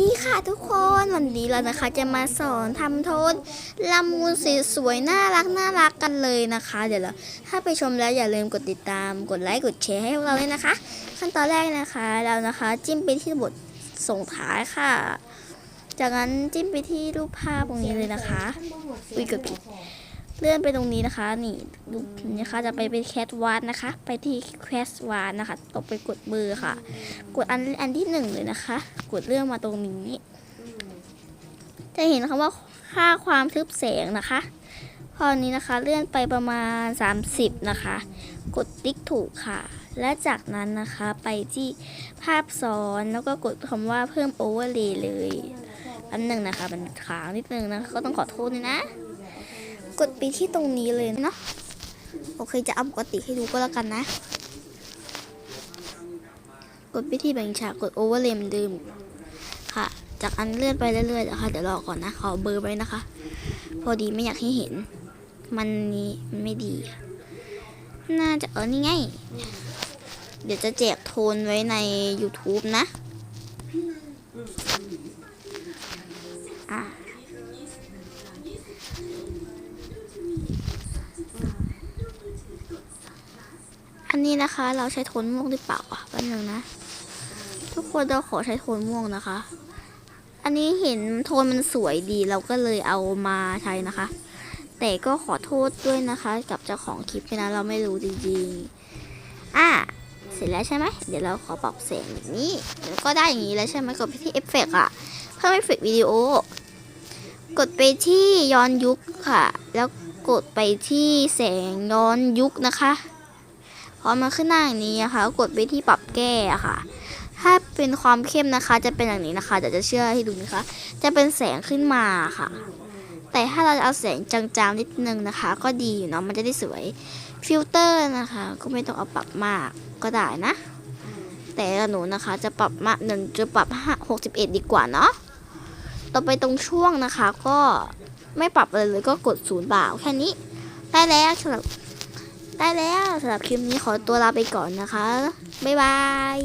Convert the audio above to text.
ดีค่ะทุกคนวันนี้เรานะคะจะมาสอนทำโทนละมุนสีสวยน่ารักน่ารักกันเลยนะคะ เดี๋ยวเราถ้าไปชมแล้วอย่าลืมกดติดตามกดไลค์กดแชร์ให้พวกเราด้วยนะคะ ขั้นตอนแรกนะคะเรานะคะจิ้มไปที่บทส่งท้ายค่ะ จากนั้นจิ้มไปที่รูปภาพตรงนี้เลยนะคะอุ๊ยกดผิด เลื่อนไปตรงนี้นะคะ นี่รูนะคะจะไปเป็นแคทวาดนะคะ ไปที่แคทวาดนะคะต่อไปกดเบอร์ค่ะ กดอันอันที่หนึ่งเลยนะคะ กดเลื่อนมาตรงนี้ จะเห็นคำว่าค่าความทึบแสงนะคะพอนี้นะคะเลื่อนไปประมาณ 30 นะคะ กดติ๊กถูกค่ะ และจากนั้นนะคะไปที่ภาพซ้อนแล้วก็กดคำว่าเพิ่มโอเวอร์เลยเลยอันหนึ่งนะคะมันค้างนิดนึงนะคะก็ต้องขอโทษด้วยนะ กดไปที่ตรงนี้เลยเนาะโอเคจะเอาปกติให้ดูก็แล้วกันนะ กดไปที่แบ่งฉากกดโอเวอร์เลมเดิมค่ะ จากอันเลื่อนไปเรื่อยๆนะคะเดี๋ยวรอก่อนนะ ขอเบอร์ไว้นะคะ พอดีไม่อยากให้เห็น มันนี้ไม่ดี น่าจะเออนี่ไง เดี๋ยวจะแจกโทนไว้ใน YouTube นะ อะ อันนี้นะคะ เราใช้โทนม่วงหรือเปล่าอะแป๊บนึงนะ ทุกคนเราขอใช้โทนม่วงนะคะ อันนี้เห็นโทนมันสวยดีเราก็เลยเอามาใช้นะคะ แต่ก็ขอโทษด้วยนะคะ กับเจ้าของคลิปนะเราไม่รู้จริงๆอะเสร็จแล้วใช่ไหมเดี๋ยวเราขอปรับแสงแบบนี้แล้วก็ได้อย่างนี้แล้วใช่ไหมกดไปที่เอฟเฟกต์อะเพิ่มเอฟเฟกวิดีโอกดไปที่ย้อนยุคค่ะ แล้วกดไปที่แสงย้อนยุคนะคะ อมาขึ้นหน้าอย่างนี้นะคะกดไปที่ปรับแก้ค่ะ ถ้าเป็นความเข้มนะคะ จะเป็นอย่างนี้นะคะเดี๋ยวจะเชื่อให้ดูนะคะ จะเป็นแสงขึ้นมาค่ะ แต่ถ้าเราจะเอาแสงจางๆนิดนึงนะคะ ก็ดีอยู่เนาะมันจะได้สวยฟิลเตอร์นะคะ ก็ไม่ต้องเอาปรับมากก็ได้นะ แต่หนูนะคะจะปรับมากหนึ่งจะปรับห้าหกสิบเอ็ดดีกว่าเนาะต่อไปตรงช่วงนะคะก็ไม่ปรับอะไรเลยก็กดศูนย์บ่าวแค่นี้ ได้แล้วสำหรับ ได้แล้วสำหรับคลิปนี้ขอตัวลาไปก่อนนะคะ บ๊ายบาย